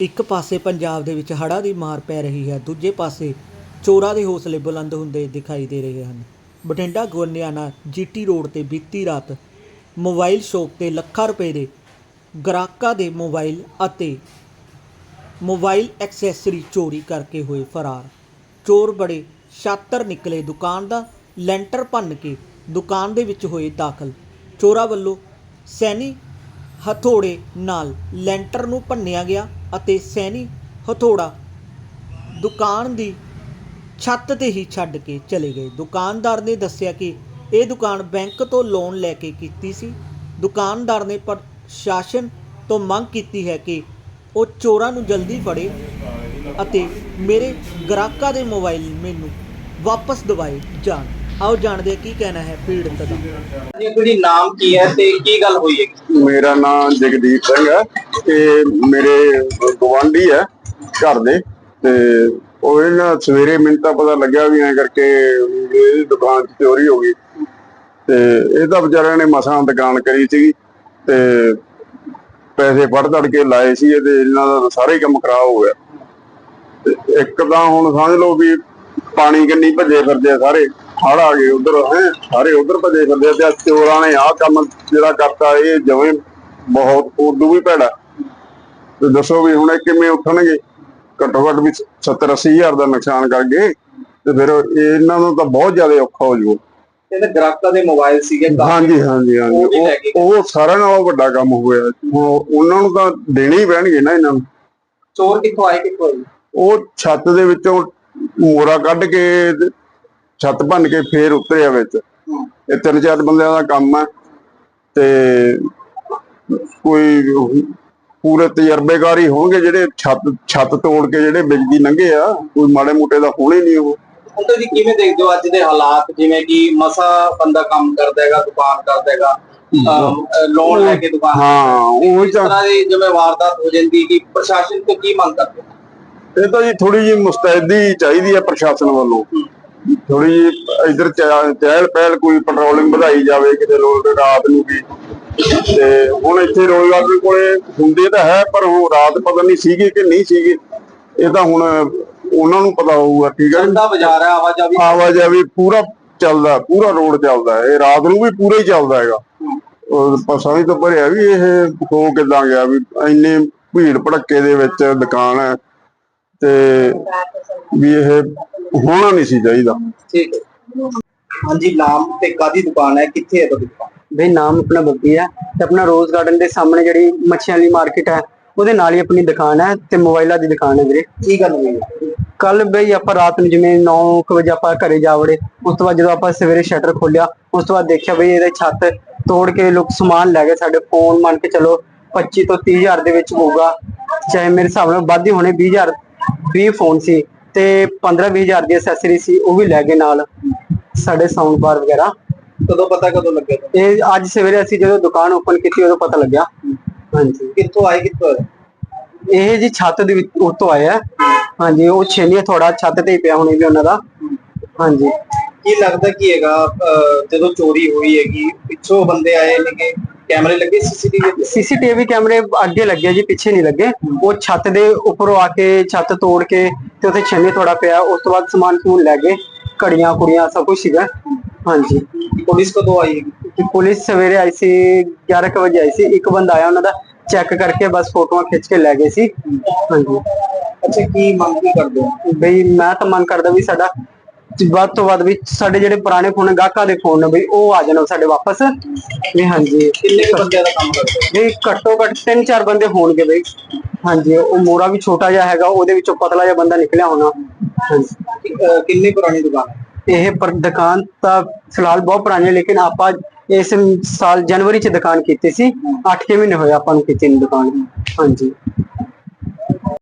ਇੱਕ ਪਾਸੇ ਪੰਜਾਬ ਦੇ ਵਿੱਚ ਹੜ੍ਹਾਂ ਦੀ ਮਾਰ ਪੈ ਰਹੀ ਹੈ, ਦੂਜੇ ਪਾਸੇ ਚੋਰਾਂ ਦੇ ਹੌਸਲੇ ਬੁਲੰਦ ਹੁੰਦੇ ਦਿਖਾਈ ਦੇ ਰਹੇ ਹਨ। ਬਠਿੰਡਾ ਗੋਨਿਆਣਾ ਜੀਟੀ ਰੋਡ ਤੇ ਬੀਤੀ ਰਾਤ ਮੋਬਾਈਲ ਸ਼ੌਪ ਤੇ ਲੱਖਾਂ ਰੁਪਏ ਦੇ ਗ੍ਰਾਹਕਾਂ ਦੇ ਮੋਬਾਈਲ ਅਤੇ ਮੋਬਾਈਲ ਐਕਸੈਸਰੀ ਚੋਰੀ ਕਰਕੇ ਹੋਏ ਫਰਾਰ। ਚੋਰ ਬੜੇ ਸ਼ਾਤਰ ਨਿਕਲੇ, ਦੁਕਾਨ ਦਾ ਲੈਂਟਰ ਭੰਨ ਕੇ ਦੁਕਾਨ ਦੇ ਵਿੱਚ ਹੋਏ ਦਾਖਲ। ਚੋਰਾਂ ਵੱਲੋਂ ਸੈਨੀ ਹਥੌੜੇ ਨਾਲ ਲੈਂਟਰ ਨੂੰ ਭੰਨਿਆ ਗਿਆ ਅਤੇ ਸੈਣੀ ਹਥੌੜਾ ਦੁਕਾਨ ਦੀ ਛੱਤ ਤੇ ਹੀ ਛੱਡ ਕੇ ਚਲੇ ਗਏ। ਦੁਕਾਨਦਾਰ ਨੇ ਦੱਸਿਆ ਕਿ ਇਹ ਦੁਕਾਨ ਬੈਂਕ ਤੋਂ ਲੋਨ ਲੈ ਕੇ ਕੀਤੀ ਸੀ। ਦੁਕਾਨਦਾਰ ਨੇ ਪ੍ਰਸ਼ਾਸਨ ਤੋਂ ਮੰਗ ਕੀਤੀ ਹੈ ਕਿ ਉਹ ਚੋਰਾਂ ਨੂੰ ਜਲਦੀ ਫੜੇ ਅਤੇ ਮੇਰੇ ਗ੍ਰਾਹਕਾਂ ਦੇ ਮੋਬਾਈਲ ਮੈਨੂੰ ਵਾਪਸ ਦਿਵਾਏ ਜਾਣ। ਆਓ ਜਾਣਦੇ ਹਾਂ ਕੀ ਕਹਿਣਾ ਹੈ ਪੀੜਤ ਦਾ ਜੀ ਤੁਹਾਡੀ ਨਾਮ ਕੀ ਹੈ ਤੇ ਕੀ ਗੱਲ ਹੋਈ ਹੈ? ਮੇਰਾ ਨਾਮ ਜਗਦੀਪ ਸਿੰਘ ਹੈ ਤੇ ਮੇਰੇ ਗਵਾਂਢੀ ਹੈ ਘਰ ਦੇ ਤੇ ਉਹ ਇਹਨਾਂ ਸਵੇਰੇ ਮੈਨੂੰ ਤਾਂ ਪਤਾ ਲੱਗਿਆ ਵੀ ਐਂ ਕਰਕੇ ਇਹਦੀ ਦੁਕਾਨ 'ਚ ਚੋਰੀ ਹੋ ਗਈ ਤੇ ਇਹ ਤਾਂ ਵਿਚਾਰਿਆਂ ਨੇ ਮਸਾਂ ਦੁਕਾਨ ਕਰੀ ਸੀ ਤੇ ਪੈਸੇ ਫੜ ਧੜ ਕੇ ਲਾਏ ਸੀ ਤੇ ਇਹਨਾਂ ਦਾ ਸਾਰੇ ਕੰਮ ਖਰਾਬ ਹੋ ਗਿਆ। ਤੇ ਇੱਕ ਤਾਂ ਹੁਣ ਸਮਝ ਲਓ ਵੀ ਪਾਣੀ ਕੰਨੀ ਭੱਜੇ ਫਿਰਦੇ ਆ ਸਾਰੇ। ਹੜ ਆ ਗਏ ਉਧਰ ਹੈ ਸਾਰੇ ਉਧਰ ਭੱਜੇ ਫਿਰਦੇ ਆ ਤੇ ਚੋਰਾਂ ਨੇ ਆਹ ਕੰਮ ਜਿਹੜਾ ਕਰਤਾ ਇਹ ਜਵੇਂ ਬਹੁਤ ਉਦੋਂ ਵੀ ਭੈੜਾ। ਤੇ ਦੱਸੋ ਵੀ ਹੁਣ ਇਹ ਕਿਵੇਂ ਉੱਠਣਗੇ? ਘੱਟੋ ਘੱਟ ਵੀ 70 80 ਹਜ਼ਾਰ ਦਾ ਨੁਕਸਾਨ ਕਰ ਗਏ ਤੇ ਫਿਰ ਇਹਨਾਂ ਨੂੰ ਤਾਂ ਬਹੁਤ ਜ਼ਿਆਦਾ ਔਖਾ ਹੋ ਜਾਊ ਇਹਦੇ ਗ੍ਰਾਹਕਾਂ ਦੇ ਮੋਬਾਈਲ ਸੀਗੇ। ਹਾਂਜੀ ਹਾਂਜੀ ਹਾਂਜੀ। ਉਹ ਸਾਰਿਆਂ ਨਾਲੋਂ ਵੱਡਾ ਕੰਮ ਹੋਇਆ। ਉਹਨਾਂ ਨੂੰ ਤਾਂ ਦੇਣੇ ਹੀ ਪੈਣਗੇ ਨਾ ਇਹਨਾਂ ਨੂੰ। ਚੋਰ ਕਿੱਥੋਂ ਆਏ ਕਿੱਥੋਂ ਉਹ ਛੱਤ ਦੇ ਵਿੱਚੋਂ ਮੋਰਾ ਕੱਢ ਕੇ ਛੱਤ ਭੰਨ ਕੇ ਫੇਰ ਉਤਰਿਆ ਵਿੱਚ। ਇਹ ਤਿੰਨ ਚਾਰ ਬੰਦਿਆਂ ਦਾ ਕੰਮ ਹੈ ਤੇ ਕੋਈ ਪੂਰੇ ਤਜਰਬੇਕਾਰ ਹੀ ਹੋਣਗੇ ਜਿਹੜੇ ਛੱਤ ਛੱਤ ਤੋੜ ਕੇ ਜਿਹੜੇ ਬਿਜਲੀ ਲੰਘੇ ਆ ਕੋਈ ਮਾੜੇ ਮੋਟੇ ਦਾ ਹੋਣੇ ਨਹੀਂ ਉਹ। ਹੁਣ ਤੁਸੀਂ ਕਿਵੇਂ ਦੇਖਦੇ ਹੋ ਅੱਜ ਦੇ ਹਾਲਾਤ? ਜਿਵੇਂ ਕਿ ਮਸਾ ਬੰਦਾ ਕੰਮ ਕਰਦਾ ਹੈਗਾ ਦੁਕਾਨ ਕਰਦਾ ਹੈਗਾ ਲੋਨ ਲੈ ਕੇ ਦੁਕਾਨ ਹਾਂ ਉਹ ਇਸ ਤਾਂ ਤਰ੍ਹਾਂ ਦੀ ਜਿਵੇਂ ਵਾਰਦਾਤ ਹੋ ਜਾਂਦੀ ਕਿ ਪ੍ਰਸ਼ਾਸਨ ਤੋਂ ਕੀ ਮੰਗ ਕਰਦੇ? ਇਹ ਤਾਂ ਜੀ ਥੋੜੀ ਜੀ ਮੁਸਤੈਦੀ ਚਾਹੀਦੀ ਹੈ ਪ੍ਰਸ਼ਾਸਨ ਵੱਲੋਂ। ਥੋੜੀ ਇਧਰ ਚਹਿਲ ਪਹਿਲ ਕੋਈ ਪੈਟਰੋਲਿੰਗ ਵਧਾਈ ਜਾਵੇ ਕਿਤੇ ਲੋਕ ਰਾਤ ਨੂੰ ਵੀ। ਤੇ ਹੁਣ ਇੱਥੇ ਰੋਜ਼ਗਾਰ ਕੋਲੇ ਹੁੰਦੇ ਤਾਂ ਹੈ ਪਰ ਉਹ ਰਾਤ ਪਤਾ ਨਹੀਂ ਸੀਗੇ ਕਿ ਨਹੀਂ ਸੀਗੇ। ਇਹ ਤਾਂ ਹੁਣ ਉਹਨਾਂ ਨੂੰ ਪਤਾ ਹੋਊਗਾ ਠੀਕ ਹੈ। ਚੱਲਦਾ ਬਾਜ਼ਾਰ ਹੈ ਆਵਾਜਾਈ ਆਵਾਜਾਈ ਪੂਰਾ ਚੱਲਦਾ ਪੂਰਾ ਰੋਡ ਚੱਲਦਾ। ਇਹ ਰਾਤ ਨੂੰ ਵੀ ਪੂਰਾ ਹੀ ਚੱਲਦਾ ਹੈਗਾ। ਉਹ ਪਸਾਂ ਤੋਂ ਭਰਿਆ ਵੀ ਇਹ ਹੋ ਕਿੱਦਾਂ ਗਿਆ ਵੀ ਇੰਨੇ ਭੀੜ ਭੜੱਕੇ ਦੇ ਵਿੱਚ ਦੁਕਾਨ ਹੈ। ਤੇ ਵੀ ਇਹ ਹੋਣਾ ਨਹੀਂ ਸੀ ਚਾਹੀਦਾ। ਠੀਕ ਹੈ। ਹਾਂਜੀ ਨਾਮ ਤੇ ਕਾਦੀ ਦੁਕਾਨ ਹੈ? ਕਿੱਥੇ ਹੈ ਤੁਹਾਡੀ ਦੁਕਾਨ? ਬਈ ਨਾਮ ਆਪਣਾ ਬੱਬੀ ਹੈ ਤੇ ਆਪਣਾ ਰੋਜ਼ ਗਾਰਡਨ ਦੇ ਸਾਹਮਣੇ ਜਿਹੜੀ ਮੱਛੀਆਂ ਵਾਲੀ ਮਾਰਕੀਟ ਹੈ ਉਹਦੇ ਨਾਲ ਹੀ ਆਪਣੀ ਦੁਕਾਨ ਹੈ ਤੇ ਮੋਬਾਈਲਾਂ ਦੀ ਦੁਕਾਨ ਹੈ ਵੀਰੇ। ਕੀ ਗੱਲ ਹੋਈ ਕੱਲ ਬਈ ਆਪਾਂ ਰਾਤ ਨੂੰ ਜਿਵੇਂ 9 ਵਜੇ ਆਪਾਂ ਘਰੇ ਜਾ ਵੜੇ ਉਸ ਤੋਂ ਬਾਅਦ ਜਦੋਂ ਆਪਾਂ ਸਵੇਰੇ ਸ਼ਟਰ ਖੋਲਿਆ ਉਸ ਤੋਂ ਬਾਅਦ ਦੇਖਿਆ ਬਈ ਇਹਦੇ ਛੱਤ ਤੋੜ ਕੇ ਲੋਕ ਸਮਾਨ ਲੈ ਗਏ ਸਾਡੇ ਫੋਨ ਮੰਨ ਕੇ ਚਲੋ 25 ਤੋਂ 30 ਹਜ਼ਾਰ ਦੇ ਵਿੱਚ ਹੋਊਗਾ। ਚਾਹੇ ਮੇਰੇ ਹਿਸਾਬ ਨਾਲ ਵੱਧ ਹੀ ਹੋਣੇ 20 ਹਜ਼ਾਰ 20 ਫੋਨ ਸੀ। ਤੇ 15 20 ਹਜ਼ਾਰ ਦੀ ਐਕਸੈਸਰੀ ਸੀ ਉਹ ਵੀ ਲੈ ਗਏ ਨਾਲ ਸਾਡੇ ਸਾਊਂਡ ਬਾਰ ਵਗੈਰਾ। ਕਦੋਂ ਪਤਾ ਕਦੋਂ ਲੱਗਿਆ? ਇਹ ਅੱਜ ਸਵੇਰੇ ਅਸੀਂ ਜਦੋਂ ਦੁਕਾਨ ਓਪਨ ਕੀਤੀ ਉਦੋਂ ਪਤਾ ਲੱਗਿਆ। ਹਾਂਜੀ। ਕਿੱਥੋਂ ਆਏ ਕਿੱਥੋਂ ਆਏ? ਇਹ ਜੀ ਛੱਤ ਦੇ ਵਿੱਚ ਉੱਤੋਂ ਆਇਆ ਹਾਂਜੀ ਉਹ ਛੇਲੀਆਂ ਥੋੜਾ ਛੱਤ ਤੇ ਹੀ ਪਿਆ ਹੋਣੀ ਵੀ ਉਹਨਾਂ ਦਾ। ਹਾਂਜੀ। ਕੀ ਲੱਗਦਾ ਕੀ ਹੈਗਾ ਅਹ, ਜਦੋਂ ਚੋਰੀ ਹੋਈ ਹੈਗੀ ਪਿੱਛੋਂ ਬੰਦੇ ਆਏ ਨੇਗੇ? ਕੈਮਰੇ ਲੱਗੇ ਸੀਸੀਟੀਵੀ ਸੀਸੀਟੀਵੀ ਕੈਮਰੇ ਅੱਗੇ ਲੱਗੇ ਜੀ ਪਿੱਛੇ ਨਹੀਂ ਲੱਗੇ। ਉਹ ਛੱਤ ਦੇ ਉੱਪਰੋਂ ਆ ਕੇ ਛੱਤ ਤੋੜ ਕੇ ਤੇ ਉੱਥੇ ਛੇਲੀ ਥੋੜਾ ਪਿਆ। ਉਸ ਤੋਂ ਬਾਅਦ ਸਮਾਨ ਸਮੂਨ ਲੈ ਗਏ। ਘੜੀਆਂ ਕੁੜੀਆਂ ਸਭ ਕੁਝ ਸੀਗਾ। ਹਾਂਜੀ। ਪੁਲਿਸ ਕਦੋਂ ਆਈ ਤੇ ਪੁਲਿਸ ਸਵੇਰੇ ਆਈ ਸੀ 11 ਕੁ ਵਜੇ ਆਈ ਸੀ। ਇੱਕ ਬੰਦਾ ਆਇਆ ਉਹਨਾਂ ਦਾ ਚੈੱਕ ਕਰਕੇ ਬਸ ਫੋਟੋਆਂ ਖਿੱਚ ਕੇ ਲੈ ਗਏ ਸੀ। ਹਾਂਜੀ। ਅੱਛਾ ਕੀ ਮੰਗ ਕੀ ਕਰਦੇ ਹੋ? ਬਈ ਮੈਂ ਤਾਂ ਮੰਗ ਕਰਦਾ ਵੀ ਸਾਡਾ ਵੱਧ ਤੋਂ ਵੱਧ ਵੀ ਸਾਡੇ ਜਿਹੜੇ ਪੁਰਾਣੇ ਫੋਨ ਗਾਹਕਾਂ ਦੇ ਫੋਨ ਨੇ ਬਈ ਉਹ ਆ ਜਾਣ ਸਾਡੇ ਵਾਪਸ। ਵੀ ਹਾਂਜੀ। ਕਿੰਨੇ ਬੰਦਿਆਂ ਦਾ ਕੰਮ ਕਰਦੇ ਵੀ ਘੱਟੋ ਘੱਟ ਤਿੰਨ ਚਾਰ ਬੰਦੇ ਹੋਣਗੇ ਬਈ। ਹਾਂਜੀ ਉਹ ਮੋਰਾ ਵੀ ਛੋਟਾ ਜਿਹਾ ਹੈਗਾ ਉਹਦੇ ਵਿੱਚੋਂ ਪਤਲਾ ਜਿਹਾ ਬੰਦਾ ਨਿਕਲਿਆ ਹੋਣਾ। ਕਿੰਨੀ ਪੁਰਾਣੀ ਦੁਕਾਨ ਹੈ? ਇਹ ਪਰ ਦੁਕਾਨ ਤਾਂ ਫਿਲਹਾਲ ਬਹੁਤ ਪੁਰਾਣੀ ਹੈ ਲੇਕਿਨ ਆਪਾਂ ਇਸ ਸਾਲ ਜਨਵਰੀ ਚ ਦੁਕਾਨ ਕੀਤੀ ਸੀ। 8 ਮਹੀਨੇ ਹੋਏ ਆਪਾਂ ਨੂੰ ਕੀਤੀ ਨੂੰ ਦੁਕਾਨ। ਹਾਂਜੀ।